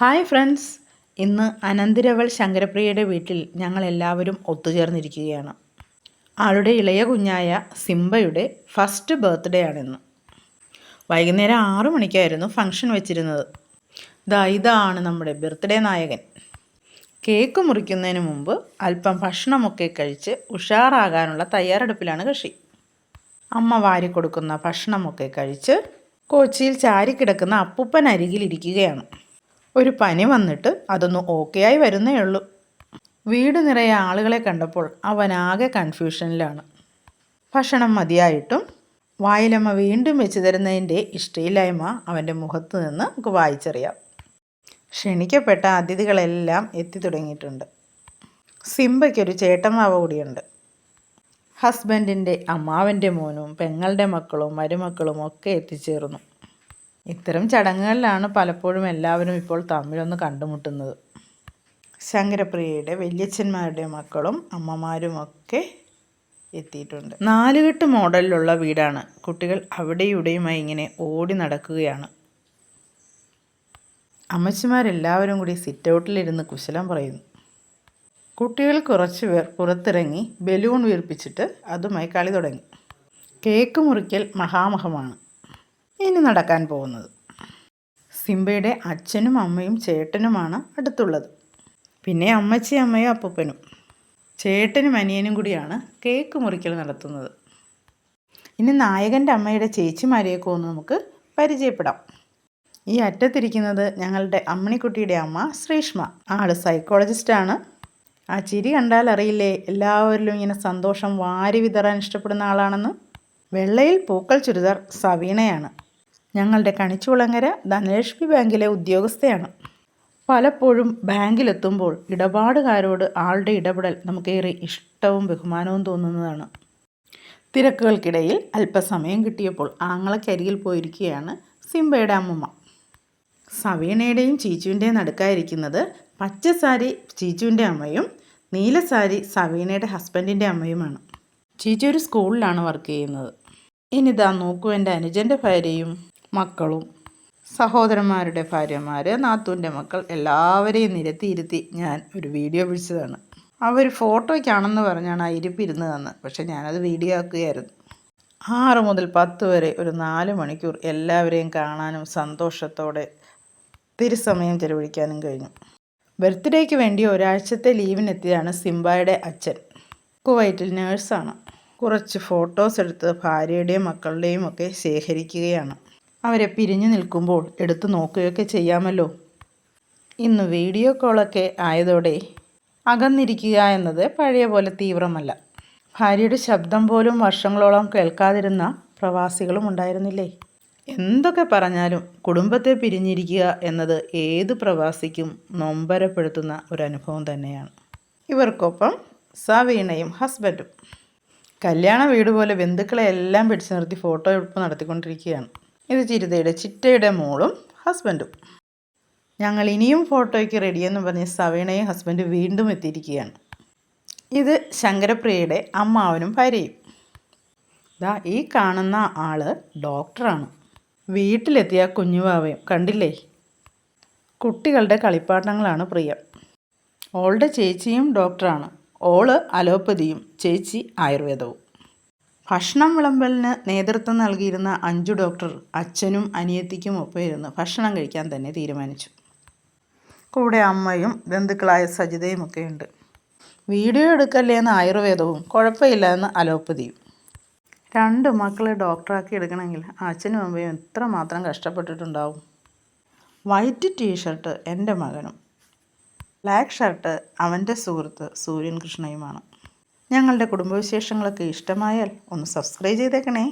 Hi friends. ഇന്ന് അനന്തിരവൾ ശങ്കരപ്രിയയുടെ വീട്ടിൽ ഞങ്ങൾ എല്ലാവരും ഒത്തുചേർന്നിരിക്കുകയാണ്. ആളുടെ ഇളയ കുഞ്ഞായ സിംബയുടെ ഫസ്റ്റ് ബർത്ത്ഡേ ആണിന്ന്. വൈകുന്നേരം ആറു മണിക്കായിരുന്നു ഫംഗ്ഷൻ വെച്ചിരുന്നത്. ദാ ഇതാണ് നമ്മുടെ ബർത്ത്ഡേ നായകൻ. കേക്ക് മുറിക്കുന്നതിന് മുമ്പ് അല്പം ഭക്ഷണമൊക്കെ കഴിച്ച് ഉഷാറാകാനുള്ള തയ്യാറെടുപ്പിലാണ് കൃഷി. അമ്മ വാരിക്കൊടുക്കുന്ന ഭക്ഷണമൊക്കെ കഴിച്ച് കോച്ചിയിൽ ചാരിക്കിടക്കുന്ന അപ്പൂപ്പൻ അരികിലിരിക്കുകയാണ് ഒരു പനി വന്നിട്ട് അതൊന്ന് ഓക്കെ ആയി വരുന്നേ ഉള്ളൂ. വീട് നിറയെ ആളുകളെ കണ്ടപ്പോൾ അവനാകെ കൺഫ്യൂഷനിലാണ് ഭക്ഷണം മതിയായിട്ടും വായിലമ്മ വീണ്ടും വെച്ച് തരുന്നതിന്റെ ഇഷ്ടയില്ലായ്മ അവന്റെ മുഖത്ത് നിന്ന് നമുക്ക് വായിച്ചറിയാം. ക്ഷണിക്കപ്പെട്ട അതിഥികളെല്ലാം എത്തി തുടങ്ങിയിട്ടുണ്ട്. സിംബയ്ക്കൊരു ചേട്ടമാവ കൂടിയുണ്ട്. ഹസ്ബൻഡിന്റെ അമ്മാവന്റെ മോനും പെങ്ങളുടെ മക്കളും മരുമക്കളും ഒക്കെ എത്തിച്ചേർന്നു. ഇത്തരം ചടങ്ങുകളിലാണ് പലപ്പോഴും എല്ലാവരും ഇപ്പോൾ തമ്മിലൊന്ന് കണ്ടുമുട്ടുന്നത്. ശങ്കരപ്രിയയുടെ വല്യച്ഛന്മാരുടെ മക്കളും അമ്മമാരും ഒക്കെ എത്തിയിട്ടുണ്ട്. നാലുകെട്ട് മോഡലിലുള്ള വീടാണ്. കുട്ടികൾ അവിടെ ഇവിടെയുമായി ഇങ്ങനെ ഓടി നടക്കുകയാണ്. അമ്മച്ചിമാരെല്ലാവരും കൂടി സിറ്റ് ഔട്ടിലിരുന്ന് കുശലം പറയുന്നു. കുട്ടികൾ കുറച്ച് പേർ പുറത്തിറങ്ങി ബലൂൺ വീർപ്പിച്ചിട്ട് അതുമായി കളി തുടങ്ങി. കേക്ക് മുറിക്കൽ മഹാമഹമാണ്. ഇനി നടക്കാൻ പോകുന്നത്. സിംബയുടെ അച്ഛനും അമ്മയും ചേട്ടനുമാണ് അടുത്തുള്ളത്. പിന്നെ അമ്മച്ചി അമ്മയും അപ്പൂപ്പനും. ചേട്ടനും അനിയനും കൂടിയാണ് കേക്ക് മുറിക്കൽ നടത്തുന്നത്. ഇനി നായകന്റെ അമ്മയുടെ ചേച്ചിമാരെയൊക്കെ ഒന്ന് നമുക്ക് പരിചയപ്പെടാം. ഈ അറ്റത്തിരിക്കുന്നത് ഞങ്ങളുടെ അമ്മണിക്കുട്ടിയുടെ അമ്മ ശ്രീഷ്മ. ആൾ സൈക്കോളജിസ്റ്റാണ് ആ ചിരി കണ്ടാൽ അറിയില്ലേ എല്ലാവരിലും ഇങ്ങനെ സന്തോഷം വാരി വിതറാൻ ഇഷ്ടപ്പെടുന്ന ആളാണെന്ന്. വെള്ളയിൽ പൂക്കൾ ചുരിദാർ സവീണയാണ്. ഞങ്ങളുടെ കണിച്ചുളങ്ങര ധനലക്ഷ്മി ബാങ്കിലെ ഉദ്യോഗസ്ഥയാണ്. പലപ്പോഴും ബാങ്കിലെത്തുമ്പോൾ ഇടപാടുകാരോട് ആളുടെ ഇടപെടൽ നമുക്കേറെ ഇഷ്ടവും ബഹുമാനവും തോന്നുന്നതാണ്. തിരക്കുകൾക്കിടയിൽ അല്പസമയം കിട്ടിയപ്പോൾ ആങ്ങളക്കരികിൽ പോയിരിക്കുകയാണ് സിംബയുടെ അമ്മമ്മ. സവീണയുടെയും ചീച്ചുവിന്റെയും നടുക്കായിരിക്കുന്നത് പച്ചസാരി ചീച്ചുവിന്റെ അമ്മയും നീലസാരി സവീണയുടെ ഹസ്ബൻഡിന്റെ അമ്മയുമാണ്. ചീച്ചു ഒരു സ്കൂളിലാണ് വർക്ക് ചെയ്യുന്നത്. ഇനിതാ നോക്കൂ എന്റെ അനുജന്റെ ഭാര്യയും. മക്കളും സഹോദരന്മാരുടെ ഭാര്യമാർ നാത്തൂന്റെ മക്കൾ എല്ലാവരെയും നിരത്തി ഇരുത്തി ഞാൻ ഒരു വീഡിയോ പിടിച്ചതാണ് അവർ ഫോട്ടോയ്ക്കാണെന്ന് പറഞ്ഞാണ് ആ ഇരിപ്പിരുന്നതെന്ന് പക്ഷേ ഞാനത് വീഡിയോ ആക്കുകയായിരുന്നു. ആറ് മുതൽ പത്ത് വരെ ഒരു നാല് മണിക്കൂർ എല്ലാവരെയും കാണാനും സന്തോഷത്തോടെ തിരുസമയം ചെലവഴിക്കാനും കഴിഞ്ഞു. ബർത്ത്ഡേക്ക് വേണ്ടി ഒരാഴ്ചത്തെ ലീവിനെത്തിയതാണ് സിംബായുടെ അച്ഛൻ. കുവൈറ്റിൽ നേഴ്സാണ്. കുറച്ച് ഫോട്ടോസ് എടുത്ത് ഭാര്യയുടെയും മക്കളുടെയും ഒക്കെ ശേഖരിക്കുകയാണ്. അവരെ പിരിഞ്ഞു നിൽക്കുമ്പോൾ എടുത്തു നോക്കുകയൊക്കെ ചെയ്യാമല്ലോ. ഇന്ന് വീഡിയോ കോളൊക്കെ ആയതോടെ അകന്നിരിക്കുക എന്നത് പഴയ പോലെ തീവ്രമല്ല. ഭാര്യയുടെ ശബ്ദം പോലും വർഷങ്ങളോളം കേൾക്കാതിരുന്ന പ്രവാസികളും ഉണ്ടായിരുന്നില്ലേ? എന്തൊക്കെ പറഞ്ഞാലും കുടുംബത്തെ പിരിഞ്ഞിരിക്കുക എന്നത് ഏത് പ്രവാസിക്കും നൊമ്പരപ്പെടുത്തുന്ന ഒരു അനുഭവം തന്നെയാണ്. ഇവർക്കൊപ്പം സവീണയും ഹസ്ബൻഡും. കല്യാണ വീട് പോലെ ബന്ധുക്കളെ എല്ലാം പിടിച്ചു നിർത്തി ഫോട്ടോ എടുപ്പ് നടത്തിക്കൊണ്ടിരിക്കുകയാണ്. ഇത് ചിരുതയുടെ ചിറ്റയുടെ മോളും ഹസ്ബൻഡും. ഞങ്ങൾ ഇനിയും ഫോട്ടോയ്ക്ക് റെഡിയെന്ന് പറഞ്ഞ് സവീണയും ഹസ്ബൻഡ് വീണ്ടും എത്തിയിരിക്കുകയാണ്. ഇത് ശങ്കരപ്രിയയുടെ അമ്മാവനും ഭാര്യയും. ദാ ഈ കാണുന്ന ആൾ ഡോക്ടറാണ്. വീട്ടിലെത്തിയ കുഞ്ഞുവാവയും കണ്ടില്ലേ? കുട്ടികളുടെ കളിപ്പാട്ടങ്ങളാണ് പ്രിയം. ഓളുടെ ചേച്ചിയും ഡോക്ടറാണ്. ഓൾ അലോപ്പതിയും ചേച്ചി ആയുർവേദവും. ഭക്ഷണം വിളമ്പലിന് നേതൃത്വം നൽകിയിരുന്ന അഞ്ചു ഡോക്ടർ അച്ഛനും അനിയത്തിക്കും ഒപ്പം ഇരുന്ന് ഭക്ഷണം കഴിക്കാൻ തന്നെ തീരുമാനിച്ചു. കൂടെ അമ്മയും ബന്ധുക്കളായ സജിതയും ഒക്കെ ഉണ്ട് വീഡിയോ എടുക്കല്ലേ എന്ന് ആയുർവേദവും കുഴപ്പമില്ല എന്ന് അലോപ്പതിയും. രണ്ട് മക്കളെ ഡോക്ടറാക്കി എടുക്കണമെങ്കിൽ അച്ഛനും അമ്മയും എത്ര മാത്രം കഷ്ടപ്പെട്ടിട്ടുണ്ടാവും? വൈറ്റ് ടീഷർട്ട് എന്റെ മകനും. ബ്ലാക്ക് ഷർട്ട് അവന്റെ സുഹൃത്ത് സൂര്യൻ കൃഷ്ണയുമാണ്. ഞങ്ങളുടെ കുടുംബവിശേഷങ്ങളൊക്കെ ഇഷ്ടമായാൽ ഒന്ന് സബ്സ്ക്രൈബ് ചെയ്തേക്കണേ.